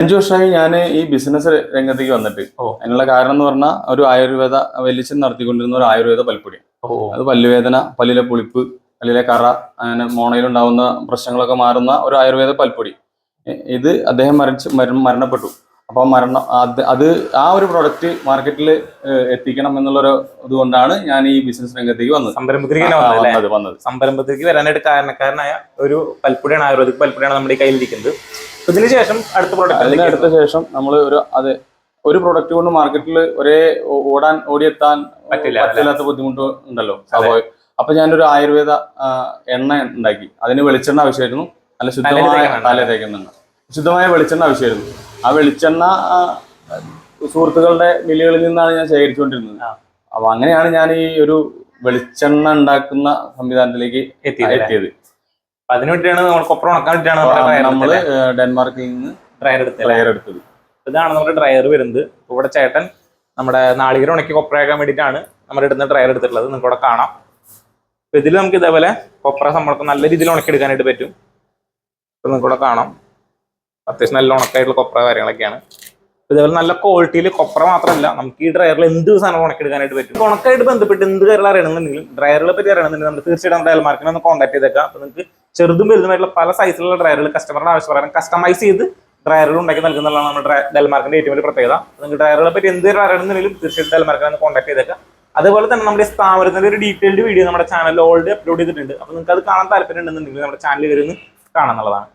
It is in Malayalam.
അഞ്ചു വർഷമായി ഞാൻ ഈ ബിസിനസ് രംഗത്തേക്ക് വന്നിട്ട്. അതിനുള്ള കാരണം എന്ന് പറഞ്ഞാൽ ഒരു ആയുർവേദ വലിച്ചൻ നടത്തിക്കൊണ്ടിരുന്ന ഒരു ആയുർവേദ പൽപ്പൊടി അത് പല്ലുവേദന പല്ലിലെ പുളിപ്പ് പല്ലിലെ കറ അങ്ങനെ മോണയിലുണ്ടാവുന്ന പ്രശ്നങ്ങളൊക്കെ മാറുന്ന ഒരു ആയുർവേദ പൽപ്പൊടി. ഇത് അദ്ദേഹം മരിച്ച് മരണപ്പെട്ടു. അപ്പോൾ മരണം അത് അത് ആ ഒരു പ്രൊഡക്റ്റ് മാർക്കറ്റിൽ എത്തിക്കണം എന്നുള്ളൊരു ഇതുകൊണ്ടാണ് ഞാൻ ഈ ബിസിനസ് രംഗത്തേക്ക് വന്നത്. സംരംഭത്തിലേക്ക് വന്നത് സംരംഭത്തിലേക്ക് വരാനായിട്ട് കാരണക്കാരനായ ഒരു പൽപ്പൊടിയാണ് ആയുർവേദിക് പൽപ്പൊടിയാണ് നമ്മുടെ കയ്യിലിരിക്കുന്നത്. ഇതിന് ശേഷം അടുത്ത അതിന് അടുത്ത പ്രോഡക്റ്റ് ശേഷം നമ്മൾ ഒരു അത് ഒരു പ്രൊഡക്റ്റ് കൊണ്ട് മാർക്കറ്റിൽ ഒരേ ഓടാൻ ഓടിയെത്താൻ പറ്റില്ല, പറ്റില്ലാത്ത ബുദ്ധിമുട്ട് ഉണ്ടല്ലോ. സ്വാഭാവികം അപ്പൊ ഞാനൊരു ആയുർവേദ എണ്ണ ഉണ്ടാക്കി. അതിന് വെളിച്ചെണ്ണ ആവശ്യമായിരുന്നു. നല്ല ശുദ്ധമായ തലേ തേക്കുന്നുണ്ട് ശുദ്ധമായ വെളിച്ചെണ്ണ ആവശ്യമായിരുന്നു. ആ വെളിച്ചെണ്ണ സുഹൃത്തുക്കളുടെ മില്ലുകളിൽ നിന്നാണ് ഞാൻ ശേഖരിച്ചുകൊണ്ടിരുന്നത്. അപ്പൊ അങ്ങനെയാണ് ഞാൻ ഈ ഒരു വെളിച്ചെണ്ണ ഉണ്ടാക്കുന്ന സംവിധാനത്തിലേക്ക് എത്തിയത്. അപ്പൊ അതിന് വേണ്ടിയാണ് നമ്മൾ കൊപ്ര ഉണക്കാൻ വേണ്ടിയാണ് നമ്മൾ ഡെൻമാർക്കിൽ നിന്ന് ഡ്രയർ എടുത്തത്. ഇതാണ് നമ്മുടെ ഡ്രയർ വരുന്നത്. ഇവിടെ ചേട്ടൻ നമ്മുടെ നാളികേരം ഉണക്കി കൊപ്ര ആക്കാൻ വേണ്ടിയിട്ടാണ് നമ്മുടെ ഇടുന്ന ഡ്രയർ എടുത്തിട്ടുള്ളത്. നിങ്ങൾക്ക് ഇവിടെ കാണാം. അപ്പൊ ഇതിൽ നമുക്ക് ഇതേപോലെ കൊപ്ര നമ്മൾക്ക് നല്ല രീതിയിൽ ഉണക്കിയെടുക്കാനായിട്ട് പറ്റും. ഇപ്പൊ നിങ്ങൾക്ക് ഇവിടെ കാണാം. അത്യാവശ്യം നല്ല ഉണക്കായിട്ടുള്ള കൊപ്ര കാര്യങ്ങളൊക്കെയാണ്. അപ്പൊ ഇതേപോലെ നല്ല ക്വാളിറ്റിയിൽ കൊപ്ര മാത്രമല്ല നമുക്ക് ഈ ഡ്രയറിൽ എന്ത് സാധനം ഉണക്കിയെടുക്കാനായിട്ട് പറ്റും. ഉണക്കായിട്ട് ബന്ധപ്പെട്ട് എന്ത് കാര്യങ്ങൾ അറിയണമെന്നുണ്ടെങ്കിലും ഡ്രയറുകളെ പറ്റി അറിയണമെന്നുണ്ടെങ്കിൽ നമ്മൾ തീർച്ചയായിട്ടും നമ്മുടെ അയൽമാർക്കിനെ ഒന്ന് കോൺടാക്ട് ചെയ്തേക്കാം. അപ്പൊ നിങ്ങൾക്ക് ചെറുതും വലുതുമായിട്ടുള്ള പല സൈസിലുള്ള ഡ്രയറുകൾ കസ്റ്റമറുടെ ആവശ്യപ്രകാരം കസ്റ്റമൈസ് ചെയ്ത് ഡ്രയറുകൾ ഉണ്ടാക്കി നൽകുന്നതാണ് നമ്മുടെ ഡെൽമാർക്കിന്റെ ഏറ്റവും വലിയ പ്രത്യേകത. നിങ്ങൾക്ക് ഡ്രയറുകളെ പറ്റി എന്ത് അറിയണമെന്നുണ്ടെങ്കിലും തീർച്ചയായിട്ടും ഡെൽമാർക്കിനെ കോൺടാക്ട് ചെയ്തേക്കാം. അതുപോലെ തന്നെ നമ്മുടെ സ്ഥാപനത്തിന്റെ ഒരു ഡീറ്റെയിൽഡ് വീഡിയോ നമ്മുടെ ചാനലിൽ ഓൾറെഡി അപ്ലോഡ് ചെയ്തിട്ടുണ്ട്. അപ്പൊ നിങ്ങൾക്ക് അത് കാണാൻ താല്പര്യം ഉണ്ടെന്നുണ്ടെങ്കിൽ നമ്മുടെ ചാനൽ വരുന്ന കാണാന്നുള്ളതാണ്